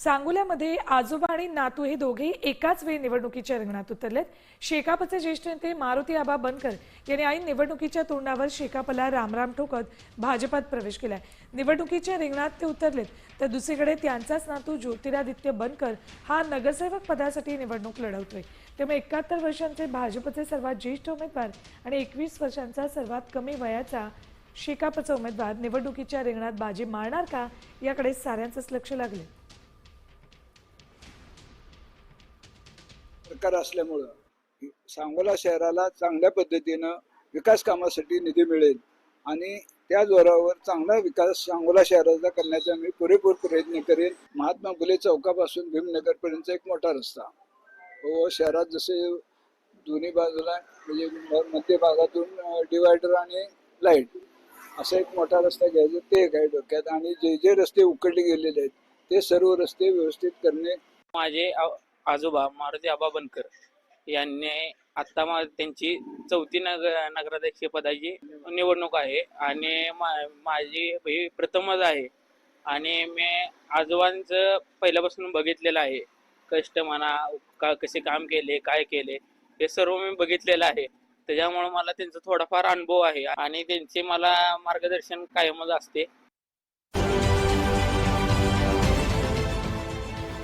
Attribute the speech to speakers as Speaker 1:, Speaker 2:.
Speaker 1: सांगोल्यामध्ये आजोबा आणि नातू हे दोघेही एकाच वेळी निवडणुकीच्या रिंगणात उतरलेत. शेकापचे ज्येष्ठ नेते मारुती आबा बनकर यांनी ऐन निवडणुकीच्या तोंडावर शेकापला रामराम ठोकत भाजपात प्रवेश केलाय. निवडणुकीच्या रिंगणात ते उतरलेत. तर दुसरीकडे त्यांचाच नातू ज्योतिरादित्य बनकर हा नगरसेवक पदासाठी निवडणूक लढवतोय. त्यामुळे एकाहत्तर वर्षांचे भाजपचे सर्वात ज्येष्ठ उमेदवार आणि एकवीस वर्षांचा सर्वात कमी वयाचा शेकापचा उमेदवार निवडणुकीच्या रिंगणात बाजी मारणार का? याकडे साऱ्यांचंच लक्ष लागले
Speaker 2: सरकार असल्यामुळं सांगोला शहराला चांगल्या पद्धतीनं विकास कामासाठी निधी मिळेल. आणि त्या जोरावर चांगला विकास सांगोला शहराचा करण्याचा मी पुरेपूर प्रयत्न करेन. महात्मा फुले चौकापासून भीमनगरपर्यंत एक मोठा रस्ता. व शहरात जसे दोन्ही बाजूला म्हणजे मध्य भागातून डिवायडर आणि लाइट असा एक मोठा रस्ता घ्यायचा ते एक आहे डोक्यात. आणि जे जे रस्ते उकडले गेलेले आहेत ते सर्व रस्ते व्यवस्थित करणे.
Speaker 3: माझे आजोबा मारुती आबा बनकर यांनी आता मा त्यांची चौथी नग नगराध्यक्ष पदाची निवडणूक आहे. आणि मा- माझी ही प्रथमच आहे. आणि मी आजोबांचं पहिल्यापासून बघितलेलं आहे. कष्ट म्हणा का कसे काम केले काय केले हे सर्व मी बघितलेलं आहे. त्याच्यामुळे मला त्यांचा थोडाफार अनुभव आहे. आणि त्यांचे मला मार्गदर्शन कायमच असते.